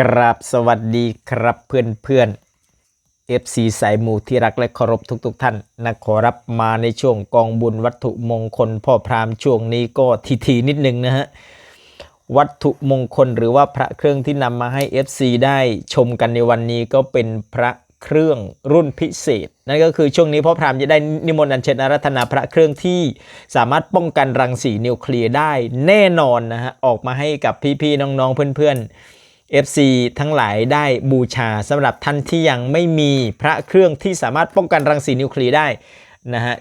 กราบสวัสดีครับเพื่อนเพื่อน FC สายหมู่ที่รักและเคารพทุกๆทท่านนะขอรับมาในช่วงกองบุญวัตถุมงคลพ่อพราหมณ์ช่วงนี้ก็ทีทีนิดนึงนะฮะ วัตถุมงคลหรือว่าพระเครื่องที่นำมาให้ FC ได้ชมกันในวันนี้ก็เป็นพระเครื่องรุ่นพิเศษ นั่นก็คือช่วงนี้พ่อพรามจะได้นิมนต์อัญเชิญอารัธนาพระเครื่องที่สามารถป้องกันรังสีนิวเคลียร์ได้แน่นอนนะฮะออกมาให้กับพี่ๆน้องๆเพื่อนๆ FC ทั้งหลายได้บูชาสำหรับท่านที่ยังไม่มีพระเครื่องที่สามารถป้องกันรังสีนิวเคลียร์ได้นะฮะ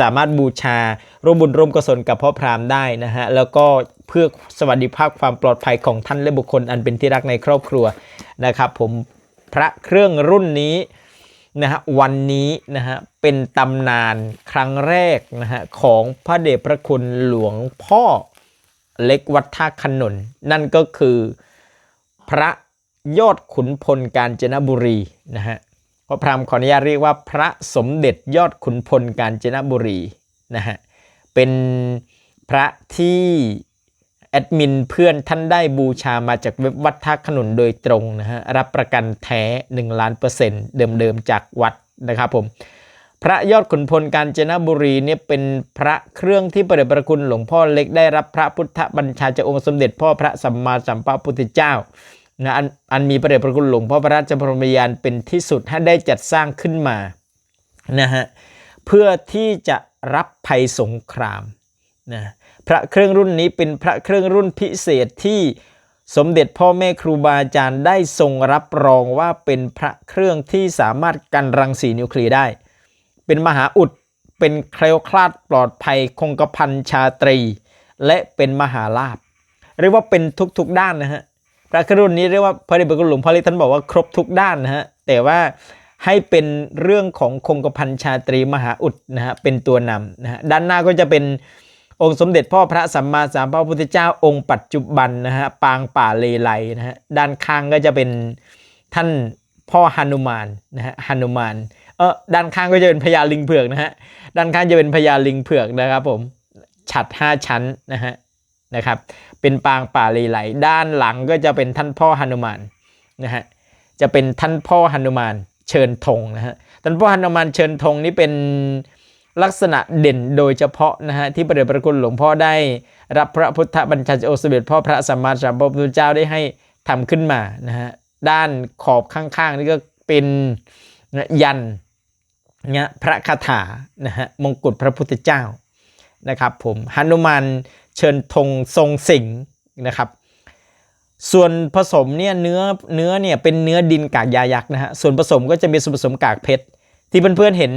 สามารถบูชาร่วมบุญร่วมกุศลกับพ่อพราหมณ์ได้นะฮะแล้วก็เพื่อสวัสดิภาพความปลอดภัยของท่านและบุคคลอันเป็นที่รักในครอบครัวนะครับผมพระเครื่องรุ่นนี้นะฮะวันนี้นะฮะเป็นตำนานครั้งแรกนะฮะของพระเดชพระคุณหลวงพ่อเล็กวัดท่าขนน นั่นก็คือ พระยอดขุนพลกาญจนบุรีนะฮะพระพรามขออนุญาตเรียกว่าพระสมเด็จยอดขุนพลกาญจนบุรีนะฮะเป็นพระที่แอดมินเพื่อนท่านได้บูชามาจากเว็บวัดท่าขนุนโดยตรงนะฮะรับประกันแท้ 1 ล้านเปอร์เซ็นต์เดิมๆจากวัดนะครับผมพระยอดขุนพลกาญจนบุรีเนี่ยเป็นพระเครื่องที่ประเดชพระคุณหลวงพ่อเล็กได้รับพระพุทธบัญชาจากองค์สมเด็จพ่อพระสัมมาสัมพุทธเจ้า นะอันอันมีประเดชพระคุณหลวงพ่อพระราชบรมยานเป็นที่สุดให้ได้จัดสร้างขึ้นมานะฮะเพื่อที่จะรับภัยสงครามนะพระเครื่องรุ่นนี้เป็นพระเครื่องรุ่นพิเศษที่สมเด็จพ่อแม่ครูบาอาจารย์ได้ทรงรับรองว่าเป็นพระเครื่องที่สามารถกันรังสีนิวเคลียร์ได้ เป็นมหาอุดเป็นแคล้วคลาดปลอดภัยคงกระพันชาตรี และเป็นมหาลาภเรียกว่าเป็นทุกๆด้านนะฮะ พระเครื่องรุ่นนี้เรียกว่าพระเดชพระคุณหลวงพ่อเล็กท่านบอกว่าครบทุกด้านนะฮะแต่ว่าให้เป็นเรื่องของคงกระพันชาตรีมหาอุดนะฮะเป็นตัวนำนะฮะด้านหน้าก็จะเป็นองค์สมเด็จพ่อพระสัมมาสัมพุทธเจ้าองค์ปัจจุบันนะฮะปางป่าเลไลนะฮะด้านข้างก็จะเป็นท่านพ่อหนุมานนะฮะหนุมานเออด้านข้างก็จะเป็นพญาลิงเผือกนะฮะด้านข้างจะเป็นพญาลิงเผือกนะครับผมฉัดห้าชั้นนะฮะ นะครับ เป็นปางป่าลีไหลด้านหลังก็จะเป็นท่านพ่อหนุมานนะฮะจะเป็นท่านพ่อหนุมานเชิญธงนะฮะท่านพ่อหนุมานเชิญธงนี่เป็นลักษณะเด่นโดยเฉพาะนะฮะที่พระเดชพระคุณหลวงพ่อได้ รับพระพุทธบัญชาจากอสเด็จพ่อพระสัมมาสัมพุทธเจ้าได้ให้ทำขึ้นมานะฮะด้านขอบข้างๆนี่ก็เป็นยันเนี่ยพระคาถานะฮะมงกุฎพระพุทธเจ้านะครับผมหนุมาน เชิญธงทรงสิงนะครับ ส่วนผสมเนี่ยเนื้อเนื้อเนี่ยเป็นเนื้อดินกากยายักษ์นะฮะส่วนผสมก็จะมีส่วนผสมกากเพชรที่เพื่อนๆเห็น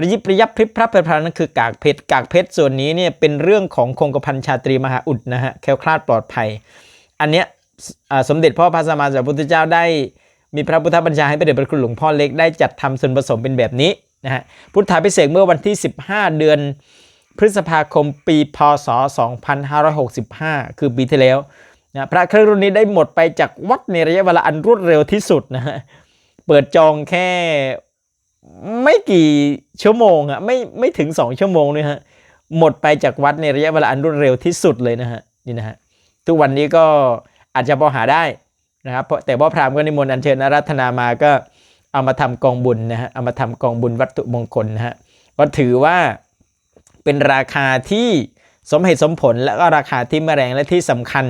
ระยิบระยับพริบพรับพลันนั่นคือกากเพชรกากเพชรส่วนนี้เนี่ยเป็นเรื่องของคงกระพันชาตรีมหาอุดนะฮะแคล้วคลาดปลอดภัย อันเนี้ยสมเด็จพ่อพระสัมมาสัมพุทธเจ้าได้ มีพระพุทธบัญชาให้พระเดชพระคุณหลวงพ่อเล็กได้จัดทำส่วนผสมเป็นแบบนี้นะฮะพุทธาพิเศษเมื่อวันที่ 15 เดือน พฤษภาคมปีพศ 2565 คือปีที่แล้วนะพระเครื่องรุ่นนี้ได้หมดไปจากวัดในระยะเวลาอันรวดเร็วที่สุดนะฮะ เปิดจองแค่ไม่กี่ชั่วโมงอะไม่ไม่ถึง 2 ชั่วโมงเลยฮะ หมดไปจากวัดในระยะเวลาอันรวดเร็วที่สุดเลยนะฮะนี่นะฮะทุกวันนี้ก็อาจจะพอหาได้นะครับเพราะแต่พ่อพราหมณ์ก็นิมนต์อัญเชิญอารัธนามาก็เอามาทำกองบุญนะฮะเอามาทำกองบุญวัตถุมงคลนะฮะก็ถือว่า เป็นราคาที่สมเหตุสมผลและก็ราคาที่ไม่แรงและที่สำคัญ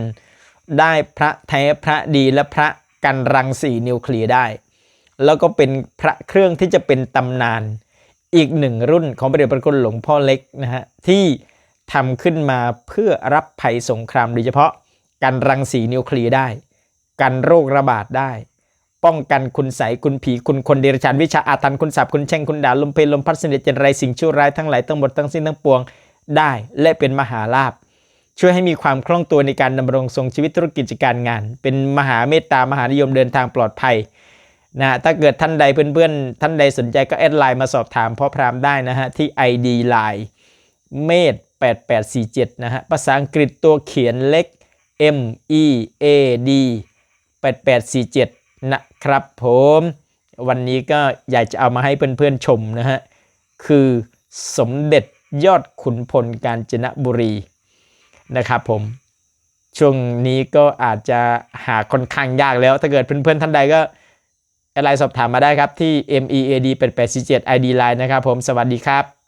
ได้พระแท้พระดีและพระกันรังสีนิวเคลียร์ได้ แล้วก็เป็นพระเครื่องที่จะเป็นตำนานอีกหนึ่งรุ่นของพระเดชพระคุณหลวงพ่อเล็กนะฮะที่ทำขึ้นมาเพื่อรับภัยสงครามโดยเฉพาะ กันรังสีนิวเคลียร์ได้ กันโรคระบาดได้ ป้องกันคุณใสคุณผีคุณคนเดรัจฉานวิชาอาถรรพ์คุณสาบคุณแช่งคุณด่าลมเพลลมพัดเสนิทจันไรสิ่งชั่วร้ายทั้งหลายทั้งหมดทั้งสิ้นทั้งปวงได้และเป็นมหาลาภช่วยให้มีความคล่องตัวในการดำรงทรงชีวิตธุรกิจการงาน เป็นมหาเมตตามหานิยมเดินทางปลอดภัยนะถ้าเกิดท่านใดเพื่อนๆ ท่านใดสนใจก็แอดไลน์มาสอบถามพ่อพรามได้นะฮะ ที่ ID Line เมธ8847 นะฮะ ภาษาอังกฤษตัวเขียนเล็ก M E A D 8847 นะครับผมวันนี้ก็อยากจะเอามาให้เพื่อนๆชมนะฮะ คือสมเด็จยอดขุนพลกาญจนบุรีนะครับผม ช่วงนี้ก็อาจจะหาค่อนข้างยากแล้ว ถ้าเกิดเพื่อนๆท่านใดก็อดไลน์สอบถามมาได้ครับที่ mead 8 8 4 7 id line นะครับผม สวัสดีครับ